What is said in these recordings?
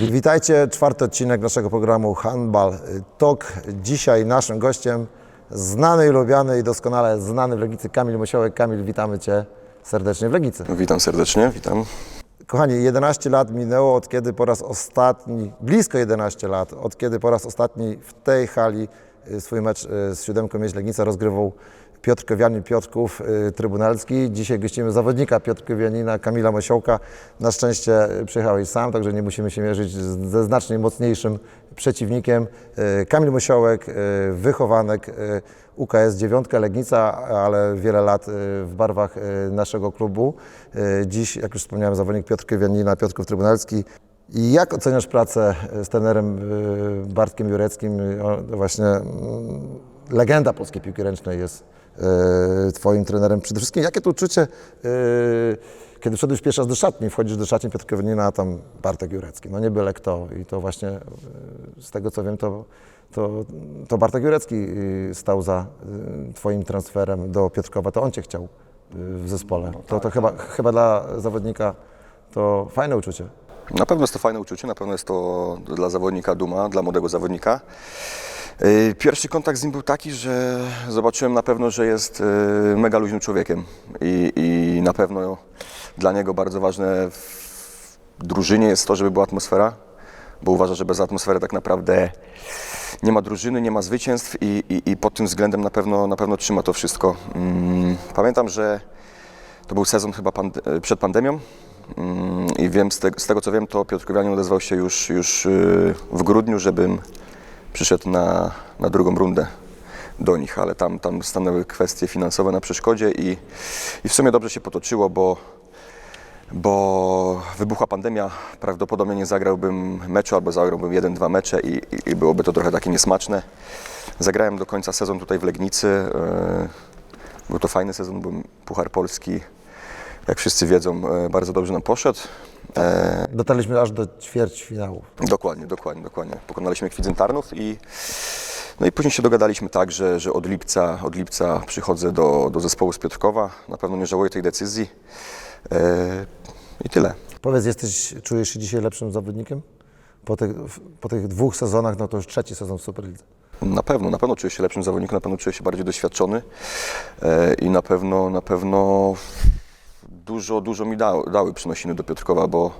Witajcie, czwarty odcinek naszego programu Handball Talk. Dzisiaj naszym gościem znany i lubiany i doskonale znany w Legnicy Kamil Mosiołek. Kamil, witamy Cię serdecznie w Legnicy. Witam serdecznie, witam. Kochani, 11 lat minęło od kiedy po raz ostatni, blisko 11 lat, od kiedy po raz ostatni w tej hali y, swój mecz y, z siódemką Mieść Legnica rozgrywał Piotr Kowianin Piotrków y, Trybunalski. Dzisiaj gościmy zawodnika Piotr Kowianina, Kamila Mosiołka. Na szczęście y, przyjechałeś sam, także nie musimy się mierzyć ze znacznie mocniejszym przeciwnikiem. Y, Kamil Mosiołek, wychowanek UKS 9 Legnica, ale wiele lat w barwach naszego klubu. Dziś, jak już wspomniałem, zawodnik Piotr Kowianina, Piotrków Trybunalski. I jak oceniasz pracę z trenerem Bartkiem Jureckim? Właśnie mm, legenda polskiej piłki ręcznej jest Twoim trenerem. Przede wszystkim, jakie to uczucie, y, kiedy wszedłeś pierwszy raz do szatni, wchodzisz do szatni Piotr Kowianina, a tam Bartek Jurecki. No nie byle kto. I to właśnie y, z tego, co wiem, to, to, to Bartek Jurecki stał za Twoim transferem do Piotrkowa. To on Cię chciał w zespole. To, to chyba, chyba dla zawodnika to fajne uczucie. Na pewno jest to fajne uczucie, na pewno jest to dla zawodnika duma, dla młodego zawodnika. Yy, Pierwszy kontakt z nim był taki, że zobaczyłem na pewno, że jest yy, mega luźnym człowiekiem i, i na pewno dla niego bardzo ważne w drużynie jest to, żeby była atmosfera, bo uważa, że bez atmosfery tak naprawdę nie ma drużyny, nie ma zwycięstw i, i, i pod tym względem na pewno, na pewno trzyma to wszystko. Mm, Pamiętam, że to był sezon chyba pande- przed pandemią Mm, i wiem, z, te, z tego co wiem, to Piotr Kowianin odezwał się już, już w grudniu, żebym przyszedł na, na drugą rundę do nich, ale tam, tam stanęły kwestie finansowe na przeszkodzie i, i w sumie dobrze się potoczyło, bo, bo wybuchła pandemia, prawdopodobnie nie zagrałbym meczu albo zagrałbym jeden, dwa mecze i, i, i byłoby to trochę takie niesmaczne. Zagrałem do końca sezon tutaj w Legnicy. yy, Był to fajny sezon, był Puchar Polski. Jak wszyscy wiedzą, yy, bardzo dobrze nam poszedł. E, Dotarliśmy aż do ćwierćfinału. Dokładnie, dokładnie, dokładnie. Pokonaliśmy Kwidzyn Tarnów i no i później się dogadaliśmy tak, że, że od, lipca, od lipca przychodzę do, do zespołu z Piotrkowa. Na pewno nie żałuję tej decyzji. E, I tyle. Powiedz, jesteś, czujesz się dzisiaj lepszym zawodnikiem? Po tych, po tych dwóch sezonach, no to już trzeci sezon w Superlidze. Na pewno, na pewno czuję się lepszym zawodnikiem, na pewno czuję się bardziej doświadczony e, i na pewno, na pewno dużo, dużo mi dały, dały przynosiny do Piotrkowa, bo,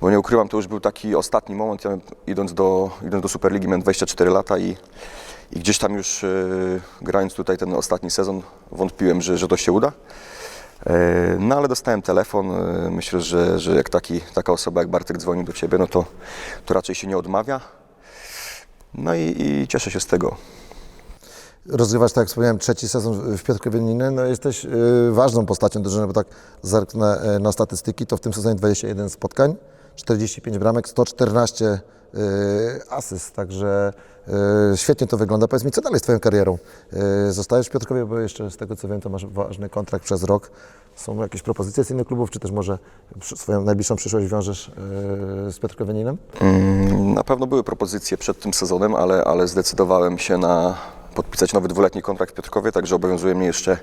bo nie ukrywam, to już był taki ostatni moment, ja idąc do, idąc do Superligi miałem 24 lata i, i gdzieś tam już e, grając tutaj ten ostatni sezon wątpiłem, że, że to się uda. E, No ale dostałem telefon, e, myślę, że, że jak taki, taka osoba jak Bartek dzwoni do Ciebie, no to, to raczej się nie odmawia. No i, i cieszę się z tego. Rozgrywasz, tak jak wspomniałem, trzeci sezon w Piotrkowie Niny. No jesteś y, ważną postacią drużyny, bo tak zerknę y, na statystyki, to w tym sezonie 21 spotkań, 45 bramek, 114 y, asyst, także świetnie to wygląda. Powiedz mi, co dalej z Twoją karierą? Zostajesz w Piotrkowie, bo jeszcze z tego co wiem, to masz ważny kontrakt przez rok. Są jakieś propozycje z innych klubów, czy też może swoją najbliższą przyszłość wiążesz z Piotrkowianinem? Mm, Na pewno były propozycje przed tym sezonem, ale, ale zdecydowałem się na podpisać nowy dwuletni kontrakt w Piotrkowie, także obowiązuje mnie jeszcze,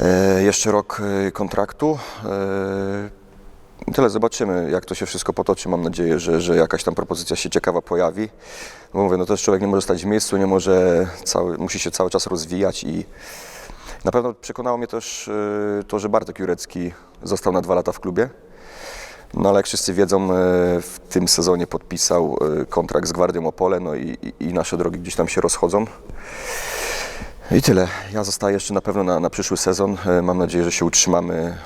e, jeszcze rok e, kontraktu. E, Tyle, zobaczymy jak to się wszystko potoczy. Mam nadzieję, że, że jakaś tam propozycja się ciekawa pojawi. Bo mówię, no też człowiek nie może stać w miejscu, nie może cały, musi się cały czas rozwijać i na pewno przekonało mnie też to, że Bartek Jurecki został na dwa lata w klubie. No ale jak wszyscy wiedzą, e, w tym sezonie podpisał e, kontrakt z Gwardią Opole, no i, i, nasze drogi gdzieś tam się rozchodzą. I tyle. Ja zostaję jeszcze na pewno na, na przyszły sezon. E, Mam nadzieję, że się utrzymamy,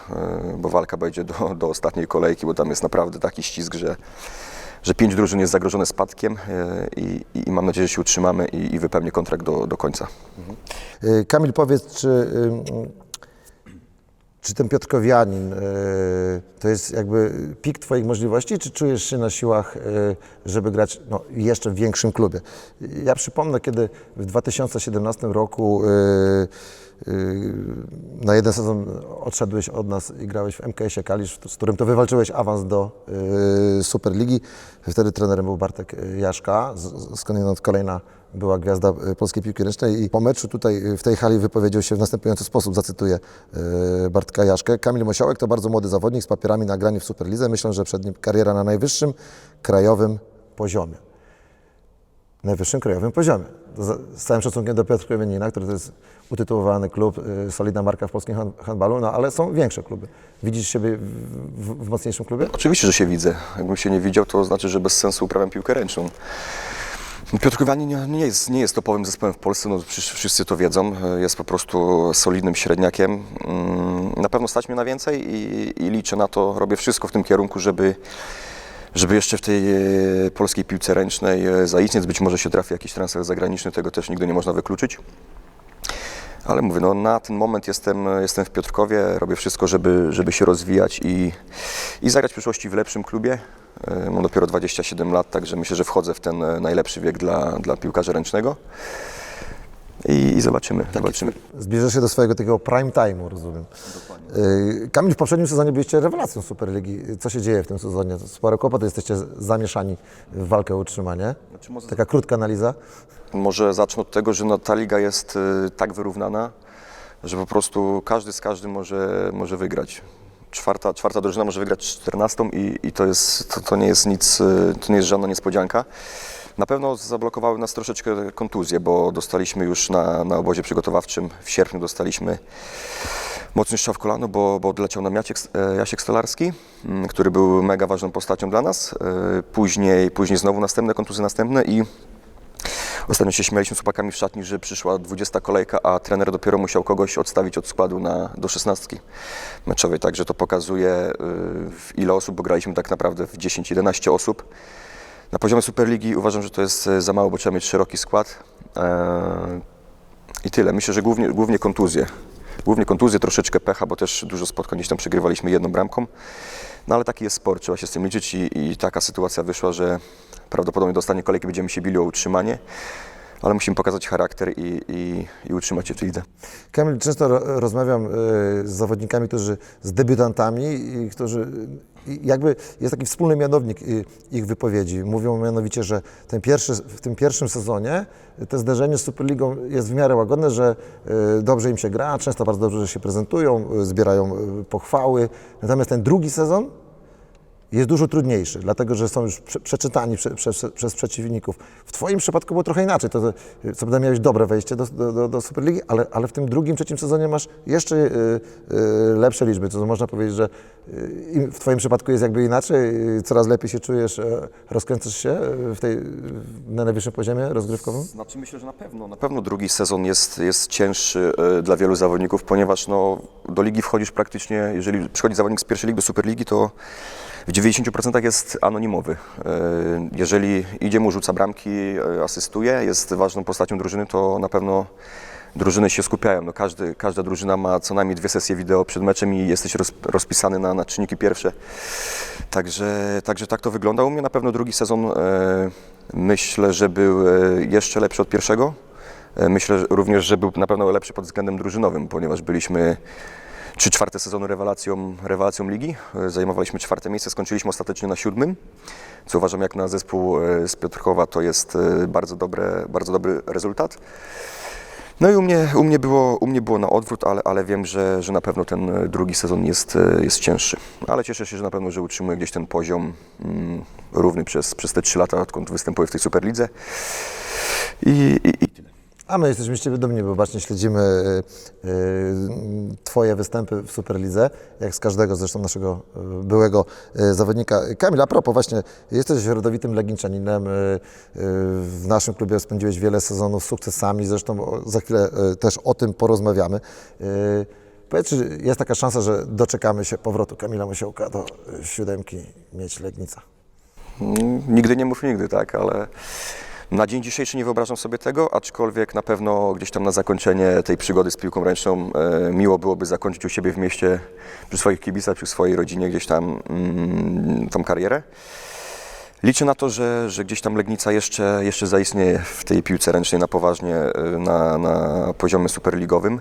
bo walka będzie do, do ostatniej kolejki, bo tam jest naprawdę taki ścisk, że, że pięć drużyn jest zagrożone spadkiem i, i mam nadzieję, że się utrzymamy i, i wypełnię kontrakt do, do końca. Y, Kamil, powiedz, czy, czy ten Piotrkowianin y, to jest jakby pik Twoich możliwości, czy czujesz się na siłach, y, żeby grać no, jeszcze w większym klubie? Ja przypomnę, kiedy w 2017 roku y, na jeden sezon odszedłeś od nas i grałeś w MKS-ie Kalisz, z którym to wywalczyłeś awans do y, Superligi. Wtedy trenerem był Bartek y, Jaszka, skądinąd kolejna była gwiazda polskiej piłki ręcznej i po meczu tutaj w tej hali wypowiedział się w następujący sposób, zacytuję Bartka Jaszkę. Kamil Mosiołek to bardzo młody zawodnik z papierami na granie w Superlidze. Myślę, że przed nim kariera na najwyższym krajowym poziomie najwyższym krajowym poziomie. Z całym szacunkiem do Piotra Kamienina, który to jest utytułowany klub, y, solidna marka w polskim han- handbalu, no ale są większe kluby. Widzisz siebie w, w, mocniejszym klubie? Oczywiście, że się widzę. Jakbym się nie widział, to znaczy, że bez sensu uprawiam piłkę ręczną. Piotr Kowani nie, jest, nie jest topowym zespołem w Polsce, no wszyscy to wiedzą. Jest po prostu solidnym średniakiem. Mm, Na pewno stać mnie na więcej i, i liczę na to, robię wszystko w tym kierunku, żeby, żeby jeszcze w tej e, polskiej piłce ręcznej e, zaistnieć. Być może się trafi jakiś transfer zagraniczny, tego też nigdy nie można wykluczyć. Ale mówię, no na ten moment jestem, jestem w Piotrkowie, robię wszystko, żeby, żeby się rozwijać i, i zagrać w przyszłości w lepszym klubie. E, Mam dopiero 27 lat, także myślę, że wchodzę w ten e, najlepszy wiek dla, dla piłkarza ręcznego. I, i zobaczymy, zobaczymy. Zbliżasz się do swojego takiego prime time'u, rozumiem. Y, Kamil, w poprzednim sezonie byliście rewelacją Superligi. Co się dzieje w tym sezonie? Sporo kłopot, jesteście zamieszani w walkę o utrzymanie. Znaczy, może- Taka krótka analiza. Może zacznę od tego, że no, ta liga jest y, tak wyrównana, że po prostu każdy z każdym może, może wygrać. Czwarta, czwarta drużyna może wygrać czternastą i, i to, jest, to, to nie jest nic, y, to nie jest żadna niespodzianka. Na pewno zablokowały nas troszeczkę kontuzje, bo dostaliśmy już na, na obozie przygotowawczym w sierpniu dostaliśmy mocny strzał w kolano, bo, bo odleciał nam Jasiek, e, Jasiek Stolarski, m, który był mega ważną postacią dla nas. E, Później, później znowu następne kontuzje następne i Ostatnio się śmialiśmy z chłopakami w szatni, że przyszła 20 kolejka, a trener dopiero musiał kogoś odstawić od składu na, do 16 meczowej. Także to pokazuje, y, ile osób, bo graliśmy tak naprawdę w 10-11 osób. Na poziomie Superligi uważam, że to jest y, za mało, bo trzeba mieć szeroki skład. Eee, I tyle. Myślę, że głównie, głównie kontuzje. Głównie kontuzje, troszeczkę pecha, bo też dużo spotkań gdzieś tam przegrywaliśmy jedną bramką. No ale taki jest sport, trzeba się z tym liczyć i, i taka sytuacja wyszła, że prawdopodobnie do ostatniej kolejki będziemy się bili o utrzymanie, ale musimy pokazać charakter i, i, i utrzymać się w lidze. Kamil, często ro- rozmawiam y, z zawodnikami, którzy z debiutantami, i którzy jakby jest taki wspólny mianownik y, ich wypowiedzi. Mówią mianowicie, że ten pierwszy, w tym pierwszym sezonie to zderzenie z Superligą jest w miarę łagodne, że y, dobrze im się gra, często bardzo dobrze się prezentują, zbierają pochwały. Natomiast ten drugi sezon jest dużo trudniejszy, dlatego że są już prze, przeczytani prze, przez, przeciwników. W Twoim przypadku było trochę inaczej. To, co prawda miałeś dobre wejście do, do, do, Superligi, ale, ale w tym drugim, trzecim sezonie masz jeszcze y, y, lepsze liczby. To można powiedzieć, że y, w Twoim przypadku jest jakby inaczej, y, coraz lepiej się czujesz, y, rozkręcasz się y, w tej, na najwyższym poziomie rozgrywkowym? Znaczy myślę, że na pewno, na pewno drugi sezon jest, jest cięższy e, dla wielu zawodników, ponieważ no, do ligi wchodzisz praktycznie, jeżeli przychodzi zawodnik z pierwszej ligi do Superligi, to w 90% jest anonimowy. E, Jeżeli idzie mu, rzuca bramki, e, asystuje, jest ważną postacią drużyny, to na pewno drużyny się skupiają. No każdy, każda drużyna ma co najmniej dwie sesje wideo przed meczem i jesteś roz, rozpisany na, na czynniki pierwsze. Także, także tak to wygląda. U mnie na pewno drugi sezon e, myślę, że był jeszcze lepszy od pierwszego. Myślę również, że był na pewno lepszy pod względem drużynowym, ponieważ byliśmy trzy czwarte sezonu rewelacją, rewelacją ligi. E, Zajmowaliśmy czwarte miejsce, skończyliśmy ostatecznie na siódmym, co uważam jak na zespół e, z Piotrkowa to jest e, bardzo, dobre, bardzo dobry rezultat. No i u mnie, u mnie, było, u mnie było na odwrót, ale, ale wiem, że, że na pewno ten drugi sezon jest, jest cięższy. Ale cieszę się, że na pewno, że utrzymuję gdzieś ten poziom mm, równy przez, przez te trzy lata, odkąd występuję w tej Superlidze. I, i, i. A my jesteśmy z Ciebie dumni, bo właśnie śledzimy y, y, Twoje występy w Superlidze, jak z każdego zresztą naszego y, byłego zawodnika. Kamil, a propos właśnie, jesteś rodowitym Legniczaninem, y, w naszym klubie spędziłeś wiele sezonów z sukcesami, zresztą za chwilę też o tym porozmawiamy. Powiedz, czy jest taka szansa, że doczekamy się powrotu Kamila Musiołka do siódemki Mieć Legnica? Nigdy nie mów nigdy, tak, ale na dzień dzisiejszy nie wyobrażam sobie tego, aczkolwiek na pewno gdzieś tam na zakończenie tej przygody z piłką ręczną e, miło byłoby zakończyć u siebie w mieście, przy swoich kibicach, przy swojej rodzinie gdzieś tam mm, tą karierę. Liczę na to, że, że gdzieś tam Legnica jeszcze, jeszcze zaistnieje w tej piłce ręcznej na poważnie, e, na, na poziomie superligowym.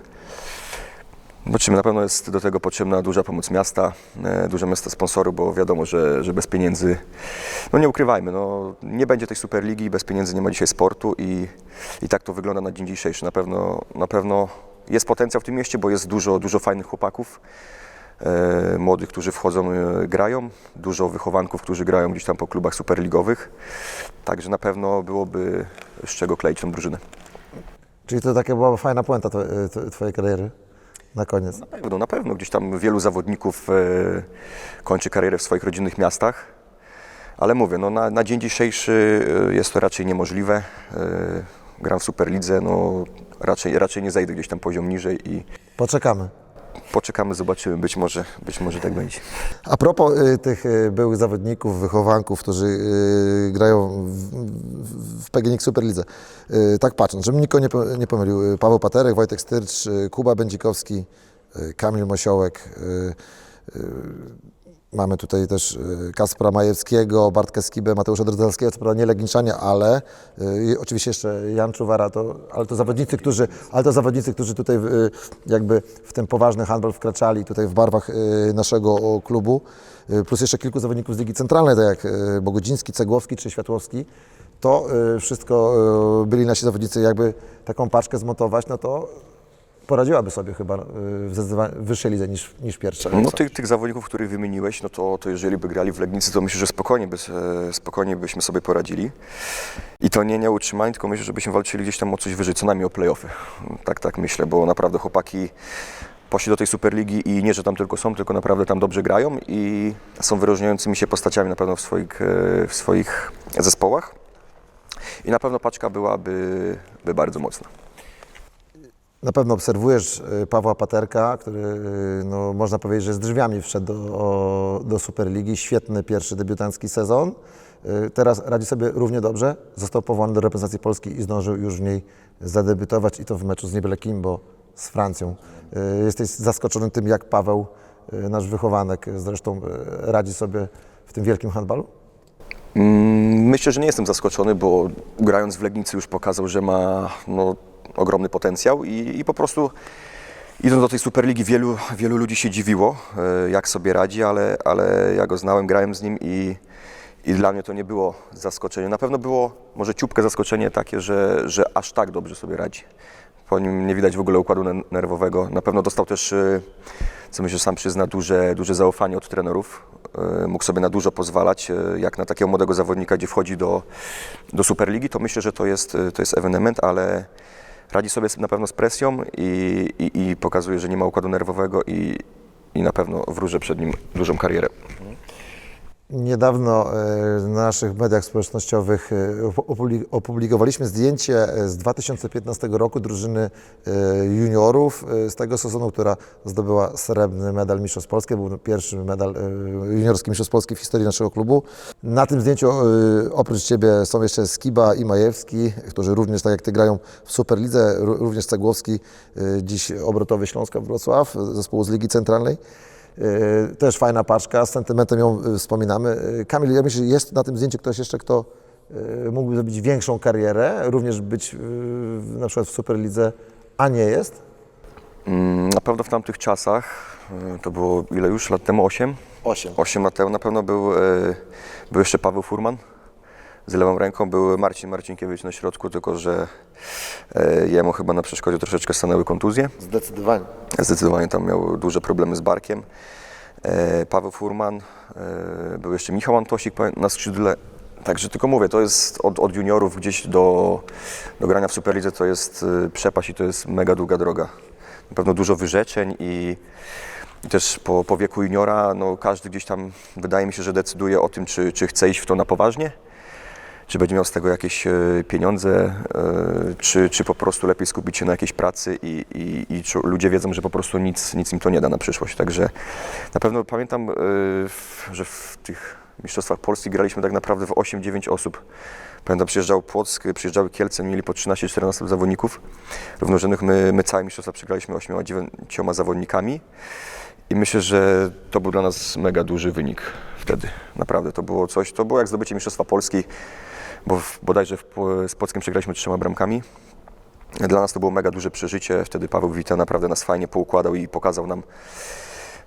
Na pewno jest do tego potrzebna duża pomoc miasta, e, dużo miasta sponsorów, bo wiadomo, że, że bez pieniędzy, no nie ukrywajmy, no, nie będzie tej Superligi, bez pieniędzy nie ma dzisiaj sportu i, i tak to wygląda na dzień dzisiejszy. Na pewno, na pewno jest potencjał w tym mieście, bo jest dużo, dużo fajnych chłopaków, e, młodych, którzy wchodzą, e, grają, dużo wychowanków, którzy grają gdzieś tam po klubach superligowych, także na pewno byłoby z czego kleić tą drużynę. Czyli to taka była fajna puenta tw- tw- twojej kariery na koniec. Na pewno, na pewno. Gdzieś tam wielu zawodników e, kończy karierę w swoich rodzinnych miastach. Ale mówię, no na, na dzień dzisiejszy e, jest to raczej niemożliwe. E, gram w Superlidze, no raczej, raczej nie zejdę gdzieś tam poziom niżej i Poczekamy. Poczekamy, zobaczymy. Być może, być może tak będzie. A propos y, tych y, byłych zawodników, wychowanków, którzy y, grają w, w, w Superlidze, y, tak patrząc, żebym nikogo nie, nie pomylił, y, Paweł Paterek, Wojtek Styrcz, y, Kuba Będzikowski, y, Kamil Mosiołek, y, y, mamy tutaj też y, Kaspra Majewskiego, Bartka Skibę, Mateusza Drozalskiego, co prawda nie Legniczanie, ale y, oczywiście jeszcze Jan Czuwara, to, ale to zawodnicy, którzy, ale to zawodnicy, którzy tutaj y, jakby w ten poważny handel wkraczali tutaj w barwach y, naszego klubu, y, plus jeszcze kilku zawodników z Ligi Centralnej, tak jak y, Bogodziński, Cegłowski czy Światłowski, to y, wszystko y, byli nasi zawodnicy, jakby taką paczkę zmontować, no to poradziłaby sobie chyba y, w zdecydowanie wyższej lidze niż, niż pierwsza. No tych, tych zawodników, których wymieniłeś, no to, to jeżeli by grali w Legnicy, to myślę, że spokojnie, by, spokojnie byśmy sobie poradzili. I to nie, nie utrzymanie, tylko myślę, żebyśmy walczyli gdzieś tam o coś wyżej, co najmniej o playoffy. Tak, tak myślę, bo naprawdę chłopaki poszli do tej Superligi i nie, że tam tylko są, tylko naprawdę tam dobrze grają i są wyróżniającymi się postaciami na pewno w swoich, e, w swoich zespołach. I na pewno paczka byłaby by bardzo mocna. Na pewno obserwujesz y, Pawła Paterka, który y, no, można powiedzieć, że z drzwiami wszedł do, do Superligi. Świetny pierwszy debiutancki sezon. Y, Teraz radzi sobie równie dobrze. Został powołany do reprezentacji Polski i zdążył już w niej zadebiutować i to w meczu z nie byle kim, bo z Francją. Jesteś zaskoczony tym, jak Paweł, nasz wychowanek, zresztą radzi sobie w tym wielkim handbalu? Mm, Myślę, że nie jestem zaskoczony, bo grając w Legnicy już pokazał, że ma no, ogromny potencjał i, i po prostu idąc do tej Superligi wielu, wielu ludzi się dziwiło, e, jak sobie radzi, ale, ale ja go znałem, grałem z nim i, i dla mnie to nie było zaskoczenie. Na pewno było może ciupkę zaskoczenie takie, że, że aż tak dobrze sobie radzi. Po nim nie widać w ogóle układu ner- nerwowego. Na pewno dostał też, e, co myślę, sam przyzna, duże, duże zaufanie od trenerów. E, Mógł sobie na dużo pozwalać. Jak na takiego młodego zawodnika, gdzie wchodzi do, do Superligi, to myślę, że to jest, to jest ewenement, ale radzi sobie na pewno z presją i, i, i pokazuje, że nie ma układu nerwowego i, i na pewno wróżę przed nim dużą karierę. Niedawno e, w naszych mediach społecznościowych e, opubli- opublikowaliśmy zdjęcie e, z 2015 roku drużyny juniorów z tego sezonu, która zdobyła srebrny medal Mistrzostw Polski. Był pierwszy medal juniorski Mistrzostw Polski w historii naszego klubu. Na tym zdjęciu oprócz Ciebie są jeszcze Skiba i Majewski, którzy również, tak jak Ty, grają w Superlidze, Ró- również Cegłowski, dziś obrotowy Śląska Wrocław, zespołu z Ligi Centralnej. Yy, Też fajna paczka, z sentymentem ją y, wspominamy. Yy, Kamil, ja myślę, że jest na tym zdjęciu ktoś jeszcze, kto mógłby zrobić większą karierę, również być na przykład w Superlidze, a nie jest. Mm, Na pewno w tamtych czasach, e, to było ile już lat temu? 8? Osiem. 8 lat temu na pewno był, e, był jeszcze Paweł Furman z lewą ręką, był Marcin Marcinkiewicz na środku, tylko że e, jemu chyba na przeszkodzie troszeczkę stanęły kontuzje. Zdecydowanie. Zdecydowanie tam miał duże problemy z barkiem. E, Paweł Furman, e, był jeszcze Michał Antosik na skrzydle. Także tylko mówię, to jest od, od juniorów gdzieś do, do grania w Superlidze to jest e, przepaść i to jest mega długa droga. Na pewno dużo wyrzeczeń i, i też po, po wieku juniora no, każdy gdzieś tam wydaje mi się, że decyduje o tym, czy, czy chce iść w to na poważnie, czy będzie miał z tego jakieś e, pieniądze, e, czy, czy po prostu lepiej skupić się na jakiejś pracy i, i, i ludzie wiedzą, że po prostu nic, nic im to nie da na przyszłość. Także na pewno pamiętam, e, że w tych Mistrzostwach Polski graliśmy tak naprawdę w 8-9 osób. Pamiętam, przyjeżdżał Płock, przyjeżdżały Kielce, mieli po 13-14 zawodników równorzędnych. My, my całe mistrzostwa przegraliśmy 8-9 zawodnikami. I myślę, że to był dla nas mega duży wynik wtedy. Naprawdę, to było coś, to było jak zdobycie Mistrzostwa Polski, bo w, bodajże w, z Płockiem przegraliśmy trzema bramkami. Dla nas to było mega duże przeżycie. Wtedy Paweł Wita naprawdę nas fajnie poukładał i pokazał nam,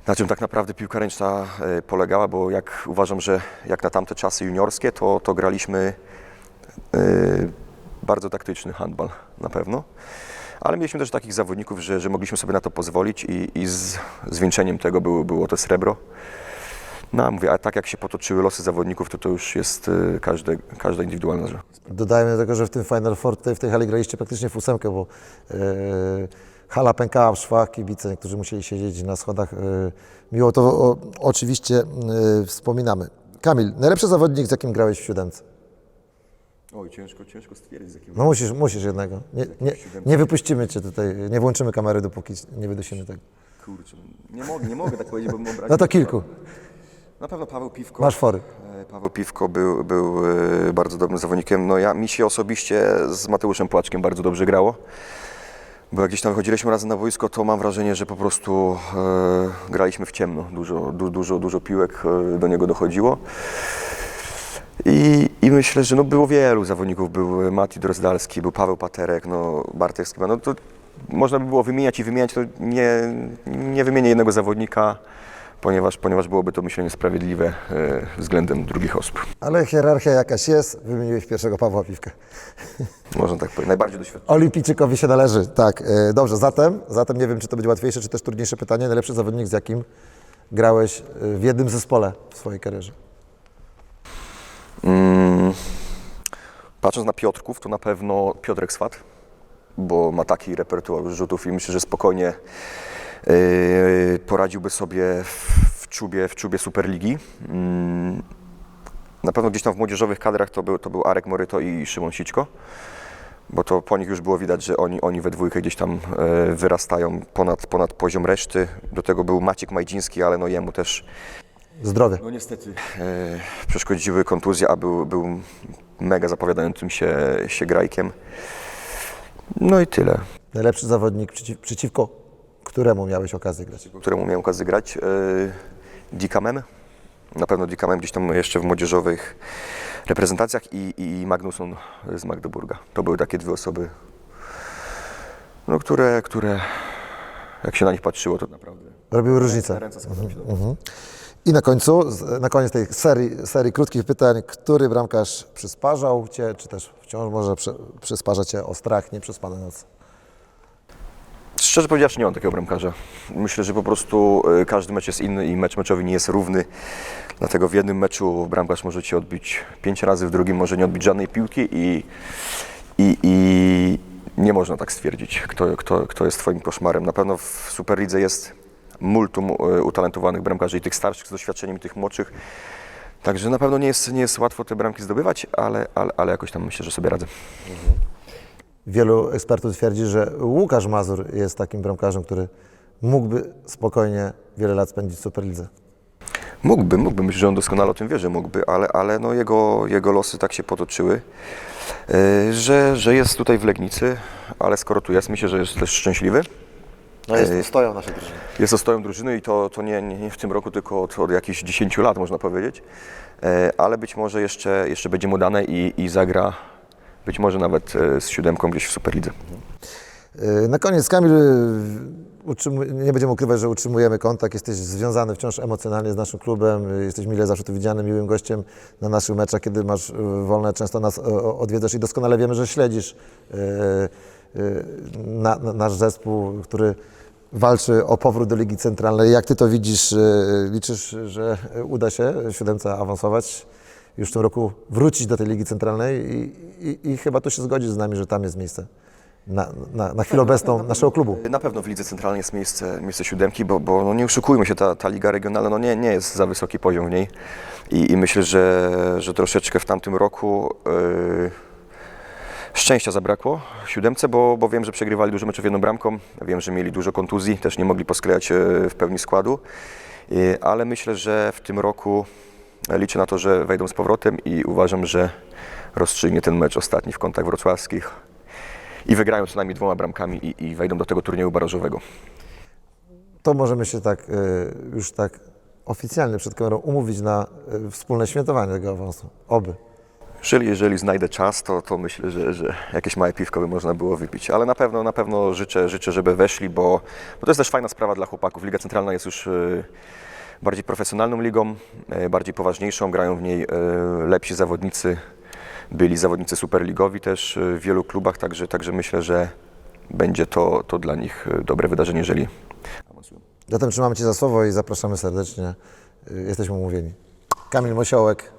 na czym tak naprawdę piłka ręczna e, polegała, bo jak uważam, że jak na tamte czasy juniorskie, to, to graliśmy e, bardzo taktyczny handbal na pewno. Ale mieliśmy też takich zawodników, że, że mogliśmy sobie na to pozwolić i, i z zwieńczeniem tego było, było to srebro. No a mówię, a tak jak się potoczyły losy zawodników, to to już jest e, każde, każda indywidualna rzecz. Dodajmy do tego, że w tym Final Four tutaj w tej hali graliście praktycznie w ósemkę, bo e, hala pękała w szwach, kibice, niektórzy musieli siedzieć na schodach. E, miło to o, oczywiście e, wspominamy. Kamil, najlepszy zawodnik, z jakim grałeś w siódemce? Oj, ciężko, ciężko stwierdzić, z jakiego... No musisz, musisz jednego. Nie, nie, nie wypuścimy Cię tutaj, nie włączymy kamery, dopóki nie wydusimy tego. Kurczę, nie mogę, nie mogę tak powiedzieć, bo bym obraził. No to kilku. Na pewno Paweł Piwko. Masz fory. E, Paweł Piwko był, był e, bardzo dobrym zawodnikiem. No ja, mi się osobiście z Mateuszem Płaczkiem bardzo dobrze grało. Bo jak gdzieś tam chodziliśmy razem na wojsko, to mam wrażenie, że po prostu e, graliśmy w ciemno. Dużo, du, dużo, dużo piłek e, do niego dochodziło. I, I myślę, że no było wielu zawodników. Był Mati Drozdalski, był Paweł Paterek, no Bartek Skiba. No to można by było wymieniać i wymieniać, to nie, nie wymienię jednego zawodnika, ponieważ, ponieważ byłoby to myślę niesprawiedliwe e, względem drugich osób. Ale hierarchia jakaś jest, wymieniłeś pierwszego Pawła Piwkę. Można tak powiedzieć. Najbardziej doświadczony. Olimpijczykowi się należy, tak. E, Dobrze, zatem, zatem nie wiem, czy to będzie łatwiejsze, czy też trudniejsze pytanie. Najlepszy zawodnik, z jakim grałeś e, w jednym zespole w swojej karierze? Mm, patrząc na Piotrków, to na pewno Piotrek Swat, bo ma taki repertuar rzutów i myślę, że spokojnie poradziłby sobie w, czubie, w czubie Superligi. Mm, na pewno gdzieś tam w młodzieżowych kadrach to był, to był Arek Moryto i Szymon Sićko, bo to po nich już było widać, że oni, oni we dwójkę gdzieś tam e, wyrastają ponad, ponad poziom reszty. Do tego był Maciek Majdziński, ale no jemu też Zdrowie. no niestety. E, przeszkodziły kontuzje, a był, był mega zapowiadającym się, się grajkiem. No i tyle. Najlepszy zawodnik, przeciw, przeciwko któremu miałeś okazję grać? Któremu miałem okazję grać. E, Dikamem. Na pewno Dikamem gdzieś tam jeszcze w młodzieżowych reprezentacjach i, i Magnusson z Magdeburga. To były takie dwie osoby, no, które, które jak się na nich patrzyło, to naprawdę Robiły różnicę. ręce składały się do I na końcu, na koniec tej serii, serii krótkich pytań, który bramkarz przysparzał Cię, czy też wciąż może przy, przysparza Cię o strach, nieprzespane noce? Szczerze powiedziawszy, nie mam takiego bramkarza. Myślę, że po prostu y, każdy mecz jest inny i mecz meczowy nie jest równy. Dlatego w jednym meczu bramkarz może ci odbić pięć razy, w drugim może nie odbić żadnej piłki i, i, i nie można tak stwierdzić, kto, kto, kto jest twoim koszmarem. Na pewno w Superlidze jest multum y, utalentowanych bramkarzy i tych starszych z doświadczeniem i tych młodszych. Także na pewno nie jest, nie jest łatwo te bramki zdobywać, ale, ale, ale jakoś tam myślę, że sobie radzę. Wielu ekspertów twierdzi, że Łukasz Mazur jest takim bramkarzem, który mógłby spokojnie wiele lat spędzić w Superlidze. Mógłby, mógłby. Myślę, że on doskonale o tym wie, że mógłby, ale, ale no jego, jego losy tak się potoczyły, e, że, że jest tutaj w Legnicy, ale skoro tu jest, myślę, że jest też szczęśliwy. No jest stoją nasze drużyny. Jest ostoją drużyny i to, to nie, nie w tym roku, tylko od, od jakichś 10 lat, można powiedzieć. E, Ale być może jeszcze, jeszcze będzie mu dane i, i zagra być może nawet e, z siódemką gdzieś w Superlidze. Yy, Na koniec, Kamil, utrzymuj- nie będziemy ukrywać, że utrzymujemy kontakt. Jesteś związany wciąż emocjonalnie z naszym klubem. Jesteś mile zawsze tu widziany, miłym gościem na naszych meczach, kiedy masz wolne. Często nas odwiedzasz i doskonale wiemy, że śledzisz na, na, nasz zespół, który walczy o powrót do Ligi Centralnej. Jak ty to widzisz? Liczysz, że uda się siódemce awansować? Już w tym roku wrócić do tej Ligi Centralnej i, i, i chyba tu się zgodzisz z nami, że tam jest miejsce na, na, na chwilę obecną naszego klubu. Na pewno w lidze centralnej jest miejsce, miejsce siódemki, bo, bo no nie oszukujmy się, ta, ta liga regionalna no nie, nie jest za wysoki poziom w niej. I, i myślę, że, że troszeczkę w tamtym roku yy, szczęścia zabrakło siódemce, bo, bo wiem, że przegrywali dużo meczów jedną bramką, wiem, że mieli dużo kontuzji, też nie mogli posklejać yy, w pełni składu, yy, ale myślę, że w tym roku liczę na to, że wejdą z powrotem i uważam, że rozstrzygnie ten mecz ostatni w kątach wrocławskich i wygrają co najmniej dwoma bramkami i, i wejdą do tego turnieju barażowego. To możemy się tak y, już tak oficjalnie przed kamerą umówić na y, wspólne świętowanie tego awansu. Oby. Jeżeli, jeżeli znajdę czas, to, to myślę, że, że jakieś małe piwko by można było wypić. Ale na pewno, na pewno życzę, życzę, żeby weszli, bo, bo to jest też fajna sprawa dla chłopaków. Liga Centralna jest już y, bardziej profesjonalną ligą, y, bardziej poważniejszą. Grają w niej y, lepsi zawodnicy, byli zawodnicy superligowi też y, w wielu klubach, także, także myślę, że będzie to, to dla nich dobre wydarzenie, jeżeli awansują. Zatem trzymamy Cię za słowo i zapraszamy serdecznie. Jesteśmy umówieni. Kamil Mosiołek,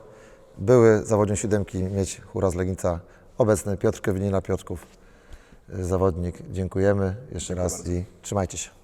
były zawodnik siódemki Mieć Hura z Legnica, obecny Piotr Kewinila Piotrków, zawodnik. Dziękujemy jeszcze raz i trzymajcie się.